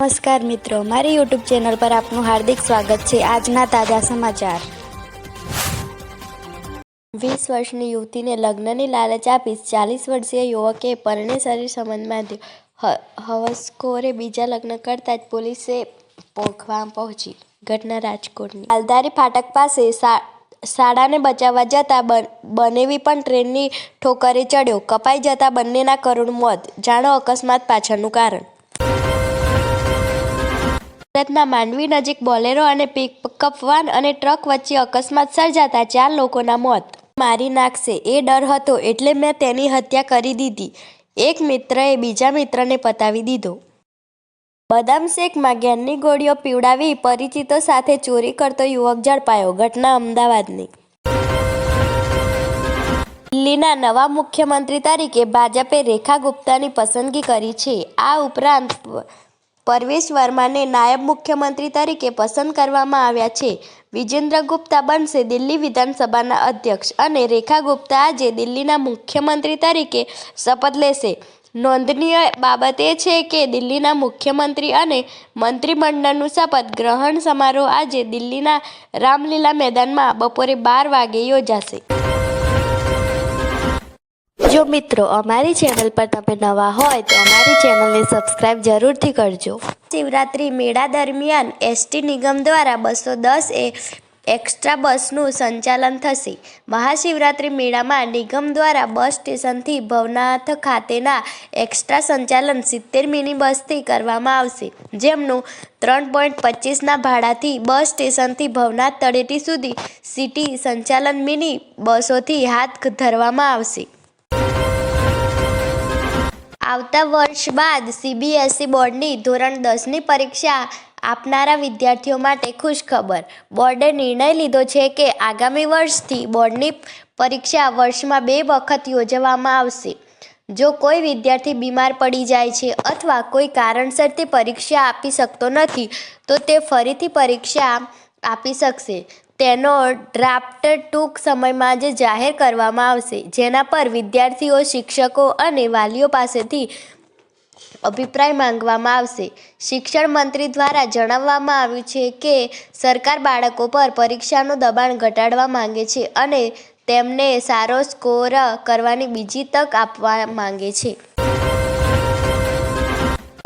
નમસ્કાર મિત્રો, મારી યુટ્યુબ ચેનલ પર આપનું હાર્દિક સ્વાગત છે. આજના તાજા સમાચાર. વીસ વર્ષની યુવતીને લગ્નની લાલચ આપી ચાલીસ વર્ષીય યુવકે પરણે શરીર સંબંધ બાંધ્યો હ- હવસખોરે બીજા લગ્ન કરતા જ પોલીસે પોખવા પહોંચી. ઘટના રાજકોટની. હાલધારી ફાટક પાસે શાળાને બચાવવા જતા બન- બનેવી પણ ટ્રેનની ઠોકરે ચડ્યો. કપાઈ જતા બંનેના કરુણ મોત. જાણો અકસ્માત પાછળનું કારણ? સુરતના માંડવી નજીક બોલેરો અને પિકઅપ વાન અને ટ્રક વચ્ચે અકસ્માત સર્જાતા ચાર લોકોના મોત. મારી નાખશે એ ડર હતો એટલે મેં તેની હત્યા કરી દીધી. એક મિત્રએ બીજા મિત્રને પતાવી દીધો. બદામ શેકમાં ગેનની ગોળીઓ પીવડાવી પરિચિતો સાથે ચોરી કરતો યુવક ઝડપાયો. ઘટના અમદાવાદની. દિલ્હીના નવા મુખ્યમંત્રી તરીકે ભાજપે રેખા ગુપ્તાની પસંદગી કરી છે. આ ઉપરાંત પરવેશ વર્માને નાયબ મુખ્યમંત્રી તરીકે પસંદ કરવામાં આવ્યા છે. વિજેન્દ્ર ગુપ્તા બનશે દિલ્હી વિધાનસભાના અધ્યક્ષ અને રેખા ગુપ્તા આજે દિલ્હીના મુખ્યમંત્રી તરીકે શપથ લેશે. નોંધનીય બાબત એ છે કે દિલ્હીના મુખ્યમંત્રી અને મંત્રીમંડળનું શપથ ગ્રહણ સમારોહ આજે દિલ્હીના રામલીલા મેદાનમાં બપોરે બાર વાગે યોજાશે. જો મિત્રો, અમારી ચેનલ પર તમે નવા હોય તો અમારી ચેનલને સબસ્ક્રાઇબ જરૂરથી કરજો. શિવરાત્રિ મેળા દરમિયાન એસટી નિગમ દ્વારા બસો દસ એ એક્સ્ટ્રા બસનું સંચાલન થશે. મહાશિવરાત્રિ મેળામાં નિગમ દ્વારા બસ સ્ટેશનથી ભવનાથ ખાતેના એક્સ્ટ્રા સંચાલન સિત્તેર મિની બસથી કરવામાં આવશે. જેમનું ત્રણ પોઈન્ટ પચીસના ભાડાથી બસ સ્ટેશનથી ભવનાથ તળેટી સુધી સિટી સંચાલન મિની બસોથી હાથ ધરવામાં આવશે. આવતા વર્ષ બાદ સીબીએસઈ બોર્ડની ધોરણ દસની પરીક્ષા આપનારા વિદ્યાર્થીઓ માટે ખુશખબર. બોર્ડે નિર્ણય લીધો છે કે આગામી વર્ષથી બોર્ડની પરીક્ષા વર્ષમાં બે વખત યોજવામાં આવશે. જો કોઈ વિદ્યાર્થી બીમાર પડી જાય છે અથવા કોઈ કારણસર તે પરીક્ષા આપી શકતો નથી, તો તે ફરીથી પરીક્ષા આપી શકશે. તેનો ડ્રાફ્ટ ટૂંક સમયમાં જ જાહેર કરવામાં આવશે, જેના પર વિદ્યાર્થીઓ, શિક્ષકો અને વાલીઓ પાસેથી અભિપ્રાય માંગવામાં આવશે. શિક્ષણ મંત્રી દ્વારા જણાવવામાં આવ્યું છે કે, સરકાર બાળકો પર પરીક્ષાનું દબાણ ઘટાડવા માંગે છે અને તેમને સારો સ્કોર કરવાની બીજી તક આપવા માંગે છે.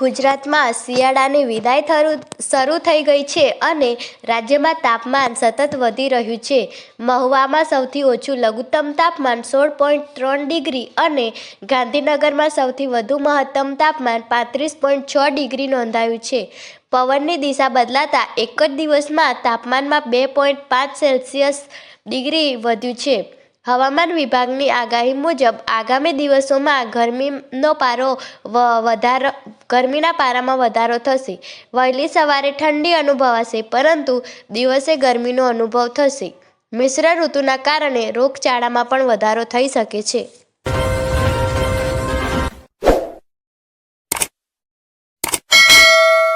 ગુજરાતમાં શિયાળાની વિદાય શરૂ થઈ ગઈ છે અને રાજ્યમાં તાપમાન સતત વધી રહ્યું છે. મહુવામાં સૌથી ઓછું લઘુત્તમ તાપમાન સોળ પોઈન્ટ ત્રણ ડિગ્રી અને ગાંધીનગરમાં સૌથી વધુ મહત્તમ તાપમાન પાંત્રીસ પોઈન્ટ છ ડિગ્રી નોંધાયું છે. પવનની દિશા બદલાતા એક જ દિવસમાં તાપમાનમાં બે પોઈન્ટ પાંચ સેલ્સિયસ ડિગ્રી વધ્યું છે. હવામાન વિભાગની આગાહી મુજબ આગામી દિવસોમાં ગરમીનો પારો વધારો ગરમીના પારામાં વધારો થશે. વહેલી સવારે ઠંડી અનુભવાશે, પરંતુ દિવસે ગરમીનો અનુભવ થશે. મિશ્ર ઋતુના કારણે રોગચાળામાં પણ વધારો થઈ શકે છે.